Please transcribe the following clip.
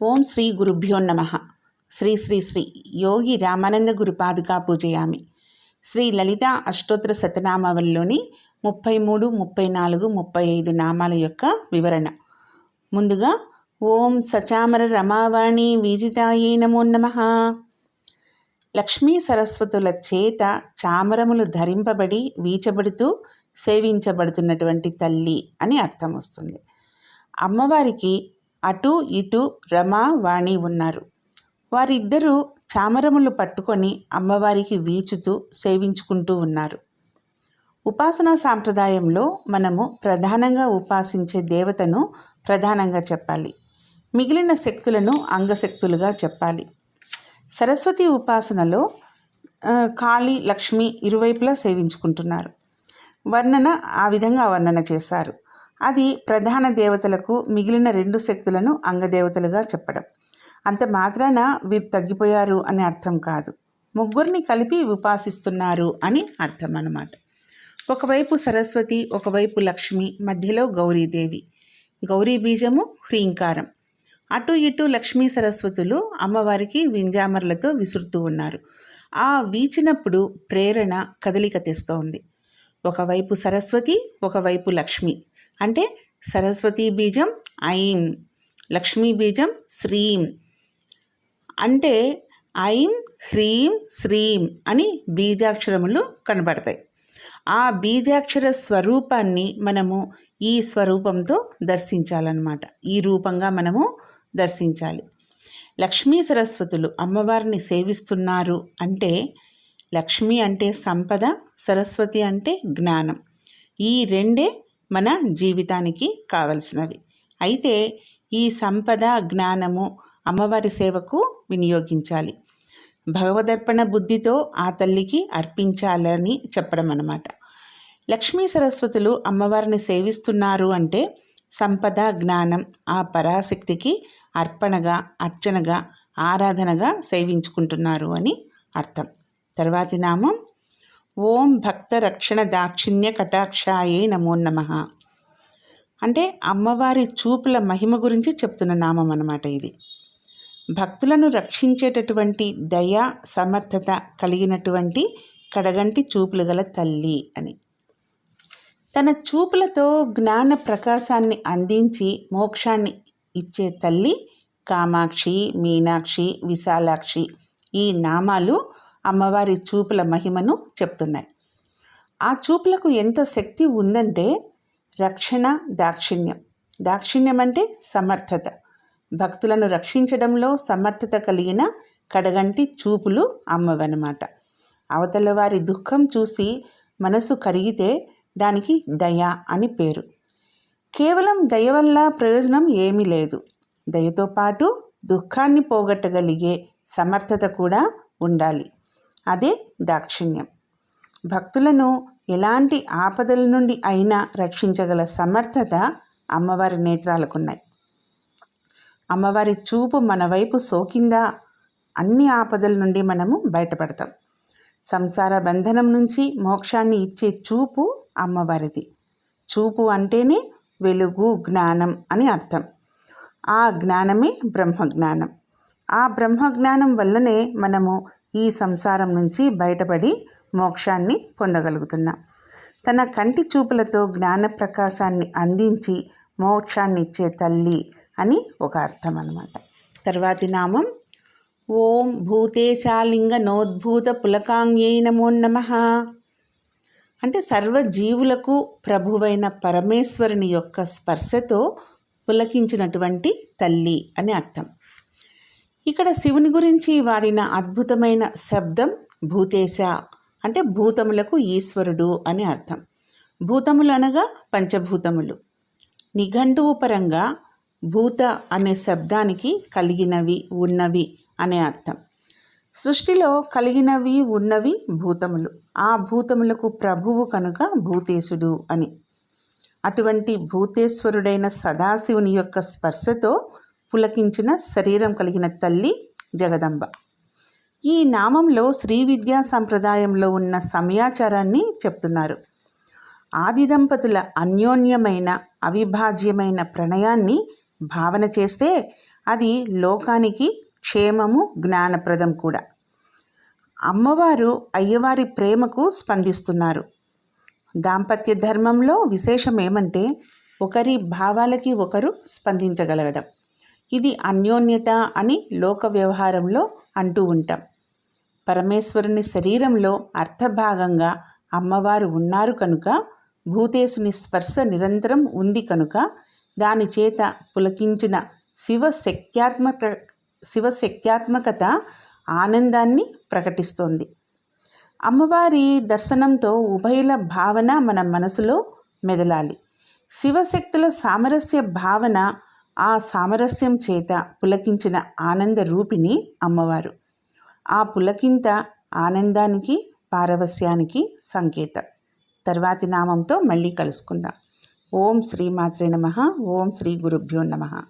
ఓం శ్రీ గురుభ్యో నమ. శ్రీ శ్రీ శ్రీ యోగి రామానంద గురుపాదుగా పూజయామి. శ్రీ లలిత అష్టోత్తర శతనామావళిలోని ముప్పై మూడు ముప్పై నాలుగు ముప్పై ఐదు నామాల యొక్క వివరణ. ముందుగా ఓం సచామర రమావాణి వీజితాయే నమో నమ. లక్ష్మీ సరస్వతుల చేత చామరములు ధరింపబడి వీచబడుతూ సేవించబడుతున్నటువంటి తల్లి అని అర్థం వస్తుంది. అమ్మవారికి అటు ఇటు రమ వాణి ఉన్నారు. వారిద్దరూ చామరములు పట్టుకొని అమ్మవారికి వీచుతూ సేవించుకుంటూ ఉన్నారు. ఉపాసనా సాంప్రదాయంలో మనము ప్రధానంగా ఉపాసించే దేవతను ప్రధానంగా చెప్పాలి. మిగిలిన శక్తులను అంగశక్తులుగా చెప్పాలి. సరస్వతి ఉపాసనలో కాళీ లక్ష్మి ఇరువైపులా సేవించుకుంటున్నారు. వర్ణన ఆ విధంగా వర్ణన చేశారు. అది ప్రధాన దేవతలకు మిగిలిన రెండు శక్తులను అంగదేవతలుగా చెప్పడం. అంత మాత్రాన వీరు తగ్గిపోయారు అని అర్థం కాదు. ముగ్గురిని కలిపి ఉపాసిస్తున్నారు అని అర్థం అన్నమాట ఒకవైపు సరస్వతి ఒకవైపు లక్ష్మి మధ్యలో గౌరీదేవి. గౌరీ బీజము హ్రీంకారం. అటు ఇటు లక్ష్మీ సరస్వతులు అమ్మవారికి వింజామర్లతో విసురుతూ ఉన్నారు. ఆ వీచినప్పుడు ప్రేరణ కదలిక తెస్తోంది. ఒకవైపు సరస్వతి ఒకవైపు లక్ష్మి. అంటే సరస్వతి బీజం ఐం లక్ష్మీ బీజం శ్రీం. అంటే ఐం హ్రీం శ్రీం అని బీజాక్షరములు కనబడతాయి. ఆ బీజాక్షర స్వరూపాన్ని మనము ఈ స్వరూపంతో దర్శించాలన్నమాట. ఈ రూపంగా మనము దర్శించాలి. లక్ష్మీ సరస్వతులు అమ్మవారిని సేవిస్తున్నారు అంటే లక్ష్మి అంటే సంపద సరస్వతి అంటే జ్ఞానం. ఈ రెండే మన జీవితానికి కావలసినవి. అయితే ఈ సంపద జ్ఞానము అమ్మవారి సేవకు వినియోగించాలి. భగవదర్పణ బుద్ధితో ఆ తల్లికి అర్పించాలని చెప్పడం అన్నమాట. లక్ష్మీ సరస్వతులు అమ్మవారిని సేవిస్తున్నారు అంటే సంపద జ్ఞానం ఆ పరాశక్తికి అర్పణగా అర్చనగా ఆరాధనగా సేవించుకుంటున్నారు అని అర్థం. తర్వాతి నామం ఓం భక్త రక్షణ దాక్షిణ్య కటాక్షాయే నమో నమ. అంటే అమ్మవారి చూపుల మహిమ గురించి చెప్తున్న నామం అన్నమాట ఇది. భక్తులను రక్షించేటటువంటి దయ సమర్థత కలిగినటువంటి కడగంటి చూపులు గల తల్లి అని. తన చూపులతో జ్ఞాన ప్రకాశాన్ని అందించి మోక్షాన్ని ఇచ్చే తల్లి కామాక్షి మీనాక్షి విశాలాక్షి ఈ నామాలు అమ్మవారి చూపుల మహిమను చెప్తున్నాయి. ఆ చూపులకు ఎంత శక్తి ఉందంటే రక్షణ దాక్షిణ్యం. దాక్షిణ్యం అంటే సమర్థత. భక్తులను రక్షించడంలో సమర్థత కలిగిన కడగంటి చూపులు అమ్మవన్నమాట. అవతల వారి దుఃఖం చూసి మనసు కరిగితే దానికి దయ అని పేరు. కేవలం దయ వల్ల ప్రయోజనం ఏమీ లేదు. దయతో పాటు దుఃఖాన్ని పోగొట్టగలిగే సమర్థత కూడా ఉండాలి. అదే దాక్షిణ్యం. భక్తులను ఎలాంటి ఆపదల నుండి అయినా రక్షించగల సమర్థత అమ్మవారి నేత్రాలకున్నాయి. అమ్మవారి చూపు మన వైపు సోకిందా? అన్ని ఆపదల నుండి మనము బయటపడతాం. సంసార బంధనం నుంచి మోక్షాన్ని ఇచ్చే చూపు అమ్మవారిది. చూపు అంటేనే వెలుగు జ్ఞానం అని అర్థం. ఆ జ్ఞానమే బ్రహ్మజ్ఞానం. ఆ బ్రహ్మజ్ఞానం వల్లనే మనము ఈ సంసారం నుంచి బయటపడి మోక్షాన్ని పొందగలుగుతున్నాం. తన కంటి చూపులతో జ్ఞాన ప్రకాశాన్ని అందించి మోక్షాన్ని ఇచ్చే తల్లి అని ఒక అర్థం అనమాట తర్వాతి నామం ఓం భూతేశాలింగ నోద్భూత పులకాంగ్యై నమో నమ. అంటే సర్వజీవులకు ప్రభువైన పరమేశ్వరుని యొక్క స్పర్శతో పులకించినటువంటి తల్లి అని అర్థం. ఇక్కడ శివుని గురించి వాడిన అద్భుతమైన శబ్దం భూతేశ అంటే భూతములకు ఈశ్వరుడు అని అర్థం. భూతములు అనగా పంచభూతములు. నిఘంటువు పరంగా భూత అనే శబ్దానికి కలిగినవి ఉన్నవి అనే అర్థం. సృష్టిలో కలిగినవి ఉన్నవి భూతములు. ఆ భూతములకు ప్రభువు కనుక భూతేశుడు అని. అటువంటి భూతేశ్వరుడైన సదాశివుని యొక్క స్పర్శతో పులకించిన శరీరం కలిగిన తల్లి జగదంబ. ఈ నామంలో శ్రీ విద్యా సంప్రదాయంలో ఉన్న సమయాచారాన్ని చెప్తున్నారు. ఆది దంపతుల అన్యోన్యమైన అవిభాజ్యమైన ప్రణయాన్ని భావన చేస్తే అది లోకానికి క్షేమము జ్ఞానప్రదం కూడా. అమ్మవారు అయ్యవారి ప్రేమకు స్పందిస్తున్నారు. దాంపత్య ధర్మంలో విశేషం ఏమంటే ఒకరి భావాలకి ఒకరు స్పందించగలగడం. ఇది అన్యోన్యత అని లోక వ్యవహారంలో అంటూ ఉంటాం. పరమేశ్వరుని శరీరంలో అర్థభాగంగా అమ్మవారు ఉన్నారు కనుక భూతేశుని స్పర్శ నిరంతరం ఉంది కనుక దాని చేత పులకించిన శివశక్త్యాత్మక శివశక్త్యాత్మకత ఆనందాన్ని ప్రకటిస్తోంది. అమ్మవారి దర్శనంతో ఉభయుల భావన మన మనసులో మెదలాలి. శివశక్తుల సామరస్య భావన ఆ సామరస్యం చేత పులకించిన ఆనంద రూపిణి అమ్మవారు. ఆ పులకింత ఆనందానికి పారవస్యానికి సంకేతం. తర్వాతి నామంతో మళ్ళీ కలుసుకుందాం. ఓం శ్రీమాత్రే నమ. ఓం శ్రీ గురుభ్యో నమ.